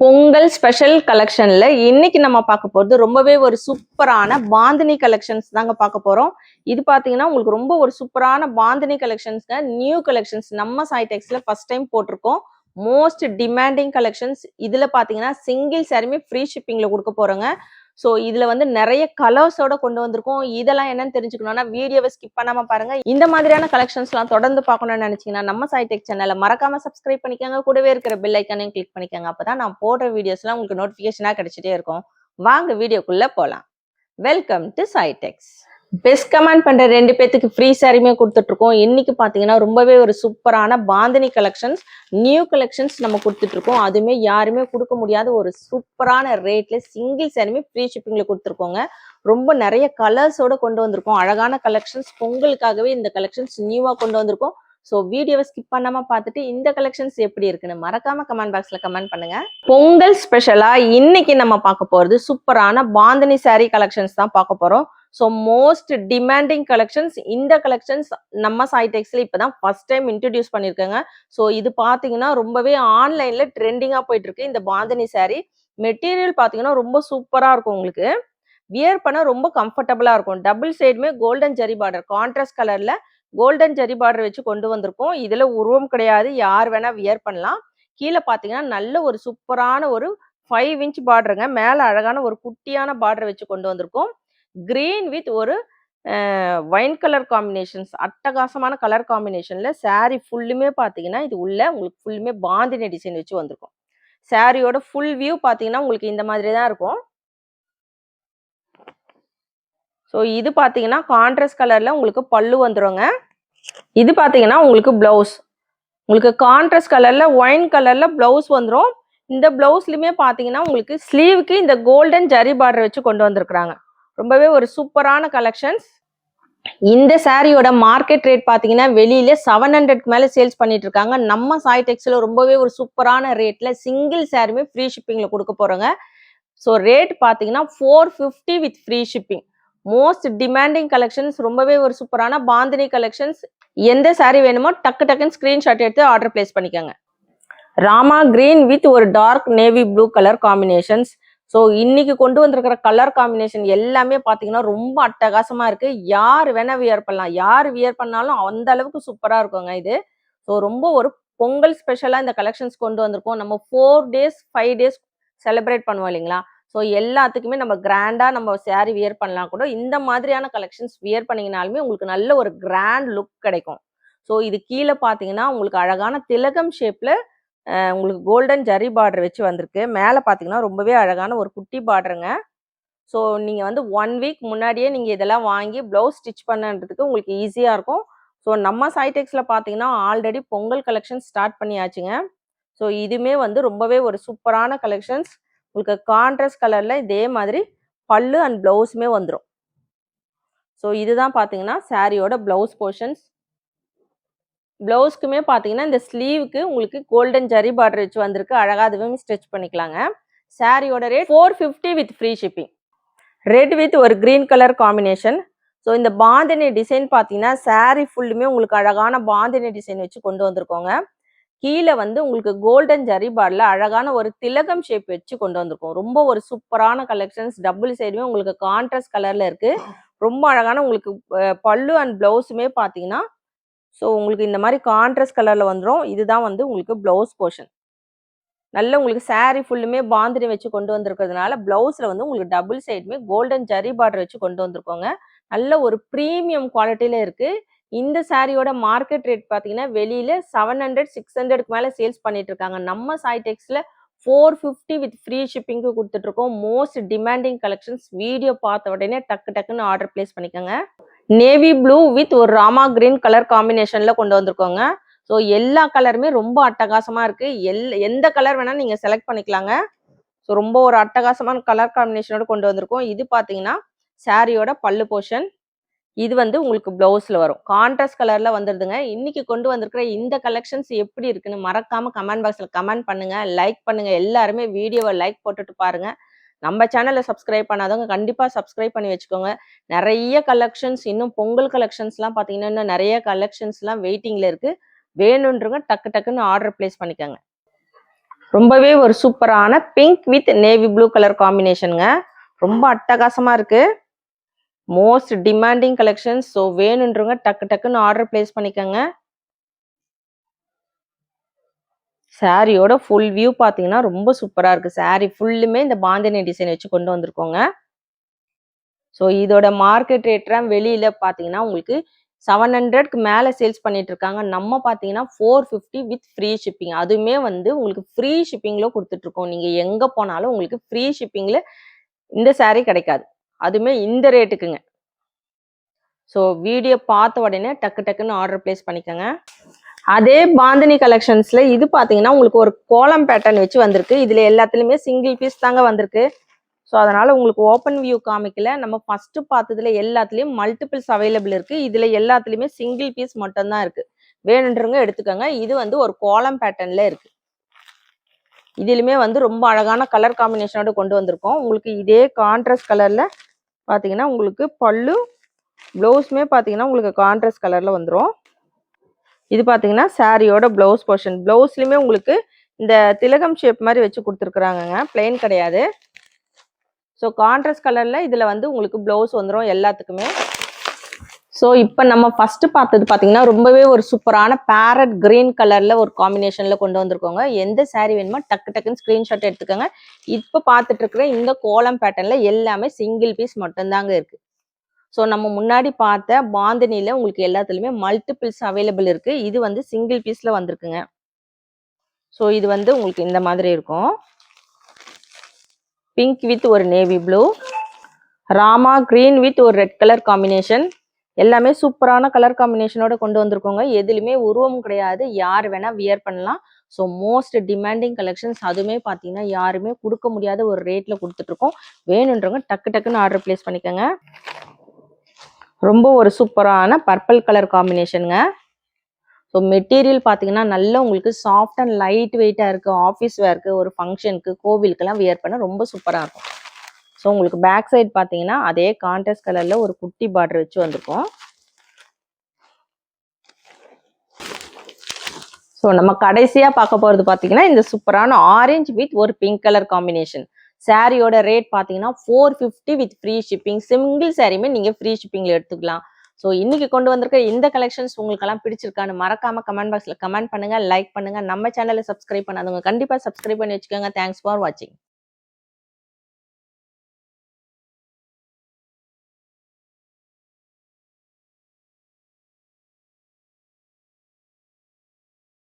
Pongal special கலெக்ஷன்ல இன்னைக்கு நம்ம பார்க்க போறது ரொம்பவே ஒரு சூப்பரான பாந்தினி கலெக்ஷன்ஸ் தாங்க பார்க்க போறோம். இது பாத்தீங்கன்னா உங்களுக்கு ரொம்ப ஒரு சூப்பரான பாந்தினி கலெக்ஷன்ஸ்ங்க நியூ கலெக்ஷன்ஸ் நம்ம சாய்டெக்ஸ்ல ஃபர்ஸ்ட் டைம் போட்டிருக்கோம். மோஸ்ட் டிமாண்டிங் கலெக்ஷன்ஸ் இதுல பாத்தீங்கன்னா சிங்கிள் சாரியுமே ஃப்ரீ ஷிப்பிங்ல கொடுக்க போறோங்க. ஸோ இதில் வந்து நிறைய கலர்ஸோட கொண்டு வந்திருக்கோம். இதெல்லாம் என்னன்னு தெரிஞ்சுக்கணும்னா வீடியோவை ஸ்கிப் பண்ணாமல் பாருங்கள் இந்த மாதிரியான கலெக்ஷன்ஸ்லாம் தொடர்ந்து பார்க்கணும்னு நினச்சிங்கன்னா நம்ம சைடெக் சேனலை மறக்காம சப்ஸ்கிரைப் பண்ணிக்கோங்க. கூடவே இருக்கிற பெல் ஐக்கானையும் கிளிக் பண்ணிக்கோங்க. அப்பதான் நான் போடுற வீடியோஸ்லாம் உங்களுக்கு நோட்டிஃபிகேஷனாக கிடைச்சிட்டே இருக்கும். வாங்க வீடியோக்குள்ளே போகலாம் welcome to Saitex best comment பண்ற ரெண்டு பேத்துக்கு ஃப்ரீ சாரியுமே கொடுத்துட்டு இருக்கோம் இன்னைக்கு பாத்தீங்கன்னா ரொம்பவே ஒரு சூப்பரான பாந்தினி கலெக்ஷன்ஸ் நியூ கலெக்ஷன்ஸ் நம்ம கொடுத்துட்டு இருக்கோம் அதுவுமே யாருமே கொடுக்க முடியாத ஒரு சூப்பரான ரேட்ல சிங்கிள் சாரியுமே ஃப்ரீ ஷிப்பிங்ல கொடுத்துருக்கோங்க. ரொம்ப நிறைய கலர்ஸோட கொண்டு வந்திருக்கோம். அழகான கலெக்ஷன்ஸ் பொங்கலுக்காகவே இந்த கலெக்ஷன்ஸ் நியூவா கொண்டு வந்திருக்கோம். ஸோ வீடியோவை ஸ்கிப் பண்ணாம பார்த்துட்டு இந்த கலெக்ஷன்ஸ் எப்படி இருக்குன்னு மறக்காம கமெண்ட் பாக்ஸ்ல கமெண்ட் பண்ணுங்க. பொங்கல் ஸ்பெஷலா இன்னைக்கு நம்ம பார்க்க போறது சூப்பரான பாந்தினி saree கலெக்ஷன்ஸ் தான் பார்க்க போறோம். ஸோ மோஸ்ட் டிமாண்டிங் கலெக்ஷன்ஸ் இந்த கலெக்ஷன்ஸ் நம்ம சாய்ண்டெக்ஸில் இப்போ தான் ஃபர்ஸ்ட் டைம் இன்ட்ரடியூஸ் பண்ணியிருக்கேங்க ஸோ இது பார்த்தீங்கன்னா ரொம்பவே ஆன்லைனில் ட்ரெண்டிங்காக போயிட்டு இருக்கு இந்த பாந்தினி சாரீ மெட்டீரியல் பார்த்தீங்கன்னா ரொம்ப சூப்பராக இருக்கும் உங்களுக்கு. வியர் பண்ண ரொம்ப கம்ஃபர்டபுளாக இருக்கும். டபுள் சைடுமே கோல்டன் ஜரி பார்டர் கான்ட்ராஸ்ட் கலரில் கோல்டன் ஜரி பார்டர் வச்சு கொண்டு வந்திருக்கோம். இதில் உருவம் கிடையாது. யார் வேணால் வியர் பண்ணலாம். கீழே பார்த்தீங்கன்னா நல்ல ஒரு சூப்பரான ஒரு ஃபைவ் இன்ச் பார்டருங்க மேலே அழகான ஒரு குட்டியான பார்டர் வச்சு கொண்டு வந்திருக்கோம். கிரீன் வித் ஒரு ஒயின் கலர் காம்பினேஷன்ஸ். அட்டகாசமான கலர் காம்பினேஷனில் சாரீ ஃபுல்லுமே பார்த்தீங்கன்னா இது உள்ள உங்களுக்கு ஃபுல்லுமே பாந்தினி டிசைன் வச்சு வந்திருக்கும். சாரியோட ஃபுல் வியூ பார்த்தீங்கன்னா உங்களுக்கு இந்த மாதிரி தான் இருக்கும். ஸோ இது பார்த்தீங்கன்னா கான்ட்ராஸ்ட் கலரில் உங்களுக்கு பல்லு வந்துருங்க. இது பார்த்தீங்கன்னா உங்களுக்கு ப்ளவுஸ் உங்களுக்கு கான்ட்ராஸ்ட் கலரில் ஒயின் கலரில் ப்ளவுஸ் வந்துடும் இந்த ப்ளவுஸ்லையுமே பார்த்தீங்கன்னா உங்களுக்கு ஸ்லீவுக்கு இந்த கோல்டன் ஜரி பார்டர் வச்சு கொண்டு வந்திருக்கிறாங்க. ரொம்பவே ஒரு சூப்பரான கலெக்ஷன்ஸ் இந்த சாரியோட மார்க்கெட் ரேட் பார்த்தீங்கன்னா வெளியில செவன் ஹண்ட்ரட்க்கு மேலே சேல்ஸ் பண்ணிட்டு இருக்காங்க நம்ம சாய் டெக்ஸில் ரொம்பவே ஒரு சூப்பரான ரேட்ல சிங்கிள் சாரியுமே ஃப்ரீ ஷிப்பிங்ல கொடுக்க போறோங்க. ஸோ ரேட் பார்த்தீங்கன்னா four fifty with free shipping most demanding collections ரொம்பவே ஒரு சூப்பரான பாந்தினி கலெக்ஷன்ஸ் எந்த saree வேணுமோ டக்கு டக்குன்னு ஸ்கிரீன்ஷாட் எடுத்து ஆர்டர் பிளேஸ் பண்ணிக்கோங்க. ராமா கிரீன் வித் ஒரு dark navy blue colour combinations so இன்னைக்கு கொண்டு வந்திருக்கிற கலர் காம்பினேஷன் எல்லாமே பார்த்தீங்கன்னா ரொம்ப அட்டகாசமா இருக்கு. யார் வேணா வியர் பண்ணலாம். யார் வியர் பண்ணாலும் அந்த அளவுக்கு சூப்பரா இருக்குங்க இது. ஸோ ரொம்ப ஒரு பொங்கல் ஸ்பெஷலாக இந்த கலெக்ஷன்ஸ் கொண்டு வந்திருக்கோம். நம்ம four days five days celebrate பண்ணுவோம் இல்லைங்களா? ஸோ எல்லாத்துக்குமே நம்ம கிராண்டாக நம்ம சேரீ வியர் பண்ணலாம் கூட. இந்த மாதிரியான கலெக்ஷன்ஸ் வியர் பண்ணிங்கனாலுமே உங்களுக்கு நல்ல ஒரு கிராண்ட் லுக் கிடைக்கும். ஸோ இது கீழே பார்த்தீங்கன்னா உங்களுக்கு அழகான திலகம் ஷேப்பில் உங்களுக்கு கோல்டன் ஜரி பார்டர் வச்சு வந்திருக்கு. மேலே பார்த்தீங்கன்னா ரொம்பவே அழகான ஒரு குட்டி பார்டருங்க. ஸோ நீங்கள் வந்து ஒன் வீக் முன்னாடியே நீங்கள் இதெல்லாம் வாங்கி ப்ளவுஸ் ஸ்டிச் பண்ணுறதுக்கு உங்களுக்கு ஈஸியாக இருக்கும். ஸோ நம்ம சைடெக்ஸில் பார்த்தீங்கன்னா ஆல்ரெடி பொங்கல் கலெக்ஷன் ஸ்டார்ட் பண்ணியாச்சுங்க. ஸோ இதுவுமே வந்து ரொம்பவே ஒரு சூப்பரான கலெக்ஷன்ஸ் உங்களுக்கு கான்ட்ராஸ்ட் கலரில் இதே மாதிரி பல்லு அண்ட் ப்ளவுஸுமே வந்துடும் ஸோ இதுதான் பார்த்தீங்கன்னா சாரியோட ப்ளவுஸ் போர்ஷன்ஸ் ப்ளவுஸ்க்குமே பார்த்தீங்கன்னா இந்த ஸ்லீவுக்கு உங்களுக்கு கோல்டன் ஜரி பார்டர் வச்சு வந்திருக்கு. அழகாக அதுவுமே ஸ்டிச் பண்ணிக்கலாங்க. சாரியோட rate four fifty with free shipping red with ஒரு கிரீன் கலர் காம்பினேஷன் ஸோ இந்த பாந்தினி டிசைன் பார்த்தீங்கன்னா சாரி ஃபுல்லுமே உங்களுக்கு அழகான பாந்தினி டிசைன் வச்சு கொண்டு வந்திருக்கோங்க. கீழே வந்து உங்களுக்கு கோல்டன் ஜரி பார்டில் அழகான ஒரு திலகம் ஷேப் வச்சு கொண்டு வந்திருக்கோம். ரொம்ப ஒரு சூப்பரான கலெக்ஷன்ஸ் டபுள் சைடுமே உங்களுக்கு கான்ட்ராஸ்ட் கலரில் இருக்குது ரொம்ப அழகான உங்களுக்கு பல்லு அண்ட் ப்ளவுஸுமே பார்த்தீங்கன்னா ஸோ உங்களுக்கு இந்த மாதிரி கான்ட்ராஸ்ட் கலரில் வந்துடும் இதுதான் வந்து உங்களுக்கு ப்ளவுஸ் போர்ஷன் நல்ல உங்களுக்கு சாரீ ஃபுல்லுமே பாந்தினி வச்சு கொண்டு வந்திருக்கிறதுனால ப்ளவுஸில் வந்து உங்களுக்கு டபுள் சைடுமே கோல்டன் ஜரி பார்டர் வச்சு கொண்டு வந்திருக்கோங்க. நல்ல ஒரு ப்ரீமியம் குவாலிட்டியில இருக்குது இந்த சாரியோட மார்க்கெட் ரேட் பார்த்தீங்கன்னா வெளியில் செவன் ஹண்ட்ரட் சிக்ஸ் ஹண்ட்ரடுக்கு மேலே சேல்ஸ் பண்ணிட்டு இருக்காங்க. நம்ம சாய்டெக்ஸில் ஃபோர் ஃபிஃப்டி வித் ஃப்ரீ ஷிப்பிங்க்கு கொடுத்துட்ருக்கோம் மோஸ்ட் டிமாண்டிங் கலெக்ஷன்ஸ் வீடியோ பார்த்த உடனே டக்கு டக்குன்னு ஆர்டர் பிளேஸ் பண்ணிக்கோங்க. நேவி ப்ளூ வித் ஒரு ராமா கிரீன் கலர் காம்பினேஷன்ல கொண்டு வந்திருக்கோங்க. ஸோ எல்லா கலருமே ரொம்ப அட்டகாசமா இருக்கு. எல் எந்த கலர் வேணா நீங்க செலக்ட் பண்ணிக்கலாங்க. ஸோ ரொம்ப ஒரு அட்டகாசமான கலர் காம்பினேஷனோட கொண்டு வந்திருக்கோம். இது பார்த்தீங்கன்னா சாரியோட பல்லு போர்ஷன் இது வந்து உங்களுக்கு ப்ளவுஸில் வரும். கான்ட்ராஸ்ட் கலர்ல வந்துருதுங்க. இன்னைக்கு கொண்டு வந்திருக்கிற இந்த கலெக்ஷன்ஸ் எப்படி இருக்குன்னு மறக்காம கமெண்ட் பாக்ஸ்ல கமெண்ட் பண்ணுங்க. லைக் பண்ணுங்க. எல்லாருமே வீடியோவை லைக் போட்டுட்டு பாருங்க. நம்ம சேனலை சப்ஸ்கிரைப் பண்ணாதவங்க கண்டிப்பாக சப்ஸ்கிரைப் பண்ணி வச்சுக்கோங்க. நிறைய கலெக்ஷன்ஸ் இன்னும் பொங்கல் கலெக்ஷன்ஸ்லாம் பார்த்தீங்கன்னா இன்னும் நிறைய கலெக்ஷன்ஸ்லாம் வெயிட்டிங்கில் இருக்குது வேணுன்றவங்க டக்கு டக்குன்னு ஆர்டர் பிளேஸ் பண்ணிக்கோங்க. ரொம்பவே ஒரு சூப்பரான pink with navy blue colour காம்பினேஷனுங்க ரொம்ப அட்டகாசமாக இருக்குது மோஸ்ட் டிமாண்டிங் கலெக்ஷன்ஸ் ஸோ வேணுன்றவங்க டக்கு டக்குன்னு ஆர்டர் பிளேஸ் பண்ணிக்கோங்க. சாரியோட ஃபுல் வியூ பார்த்தீங்கன்னா ரொம்ப சூப்பராக இருக்குது சாரி ஃபுல்லுமே இந்த பாந்தினி டிசைன் வச்சு கொண்டு வந்திருக்கோங்க. ஸோ இதோட மார்க்கெட் ரேட்லாம் வெளியில் பார்த்தீங்கன்னா உங்களுக்கு செவன் ஹண்ட்ரட்க்கு மேலே சேல்ஸ் பண்ணிட்டு இருக்காங்க. நம்ம பார்த்தீங்கன்னா four fifty with free shipping அதுவுமே வந்து உங்களுக்கு ஃப்ரீ ஷிப்பிங்கில் கொடுத்துட்ருக்கோம் நீங்கள் எங்கே போனாலும் உங்களுக்கு ஃப்ரீ ஷிப்பிங்கில் இந்த சாரீ கிடைக்காது. அதுவுமே இந்த ரேட்டுக்குங்க ஸோ வீடியோ பார்த்த உடனே டக்கு டக்குன்னு ஆர்டர் பிளேஸ் பண்ணிக்கோங்க. அதே பாந்தினி கலெக்ஷன்ஸ்ல இது பாத்தீங்கன்னா உங்களுக்கு ஒரு கோலம் பேட்டர்ன் வச்சு வந்திருக்கு. இதுல எல்லாத்துலயுமே சிங்கிள் பீஸ் தாங்க வந்திருக்கு. ஸோ அதனால உங்களுக்கு ஓப்பன் வியூ காமிக்கல. நம்ம ஃபர்ஸ்ட் பார்த்ததுல எல்லாத்துலயும் மல்டிபிள்ஸ் அவைலபிள் இருக்கு. இதுல எல்லாத்துலயுமே சிங்கிள் பீஸ் மட்டும்தான் இருக்கு. வேணுன்றவங்க எடுத்துக்கோங்க. இது வந்து ஒரு கோலம் பேட்டர்ன்ல இருக்கு. இதுலயுமே வந்து ரொம்ப அழகான கலர் காம்பினேஷனோட கொண்டு வந்திருக்கோம். உங்களுக்கு இதே கான்ட்ராஸ்ட் கலர்ல பாத்தீங்கன்னா உங்களுக்கு பல்லு ப்ளவுஸுமே பாத்தீங்கன்னா உங்களுக்கு கான்ட்ராஸ்ட் கலர்ல வந்துடும் இது பார்த்தீங்கன்னா சாரியோட ப்ளவுஸ் போர்ஷன் ப்ளவுஸ்லையுமே உங்களுக்கு இந்த திலகம் ஷேப் மாதிரி வச்சு கொடுத்துருக்குறாங்கங்க. பிளெயின் கிடையாது. ஸோ கான்ட்ராஸ்ட் கலரில் இதில் வந்து உங்களுக்கு ப்ளவுஸ் வந்துடும் எல்லாத்துக்குமே. ஸோ இப்போ நம்ம ஃபஸ்ட்டு பார்த்தது பார்த்தீங்கன்னா ரொம்பவே ஒரு சூப்பரான பேரட் க்ரீன் கலரில் ஒரு காம்பினேஷனில் கொண்டு வந்திருக்கோங்க. எந்த சாரீ வேணுமோ டக்கு டக்குன்னு ஸ்க்ரீன்ஷாட் எடுத்துக்கோங்க. இப்போ பார்த்துட்டு இருக்கிற இந்த கோலம் பேட்டர்னில் எல்லாமே சிங்கிள் பீஸ் மட்டும்தாங்க இருக்குது ஸோ நம்ம முன்னாடி பார்த்த பாந்தினியில் உங்களுக்கு எல்லாத்துலேயுமே மல்டிபிள்ஸ் அவைலபிள் இருக்குது இது வந்து சிங்கிள் பீஸில் வந்திருக்குங்க. ஸோ இது வந்து உங்களுக்கு இந்த மாதிரி இருக்கும். பிங்க் வித் ஒரு navy blue Rama green with ஒரு ரெட் கலர் காம்பினேஷன் எல்லாமே சூப்பரான கலர் காம்பினேஷனோட கொண்டு வந்திருக்கோங்க. எதுலையுமே உருவம் கிடையாது. யார் வேணா வியர் பண்ணலாம். ஸோ மோஸ்ட் டிமாண்டிங் கலெக்ஷன்ஸ் அதுவுமே பார்த்தீங்கன்னா யாருமே கொடுக்க முடியாத ஒரு ரேட்டில் கொடுத்துட்ருக்கோம் வேணுன்றவங்க டக்கு டக்குன்னு ஆர்டர் பிளேஸ் பண்ணிக்கோங்க. ரொம்ப ஒரு சூப்பரான பர்பிள் கலர் காம்பினேஷனுங்க. ஸோ மெட்டீரியல் பார்த்தீங்கன்னா நல்ல உங்களுக்கு சாஃப்ட் அண்ட் லைட் வெயிட்டாக இருக்குது ஆஃபீஸ் வேர்க்கு ஒரு ஃபங்க்ஷனுக்கு கோவிலுக்கெல்லாம் வியர் பண்ண ரொம்ப சூப்பராக இருக்கும். ஸோ உங்களுக்கு பேக் சைட் பார்த்தீங்கன்னா அதே கான்ட்ராஸ்ட் கலரில் ஒரு குட்டி பார்டர் வச்சு வந்திருக்கும். ஸோ நம்ம கடைசியாக பார்க்க போகிறது பார்த்தீங்கன்னா இந்த சூப்பரான ஆரஞ்சு வித் ஒரு பிங்க் கலர் காம்பினேஷன் சாரியோட ரேட் பார்த்தீங்கன்னா four fifty with free shipping single சாரியுமே நீங்கள் ஃப்ரீ ஷிப்பிங்கில் எடுத்துக்கலாம். ஸோ இன்னைக்கு கொண்டு வந்திருக்க இந்த கலெக்ஷன்ஸ் உங்களுக்கெல்லாம் பிடிச்சிருக்கான்னு மறக்காம கமெண்ட் பாக்ஸில் கமெண்ட் பண்ணுங்க லைக் பண்ணுங்க. நம்ம சேனலை சப்ஸ்கிரைப் பண்ணாதவங்க கண்டிப்பாக சப்ஸ்கிரைப் பண்ணி வச்சுக்கோங்க. தேங்க்ஸ் ஃபார் வாட்சிங்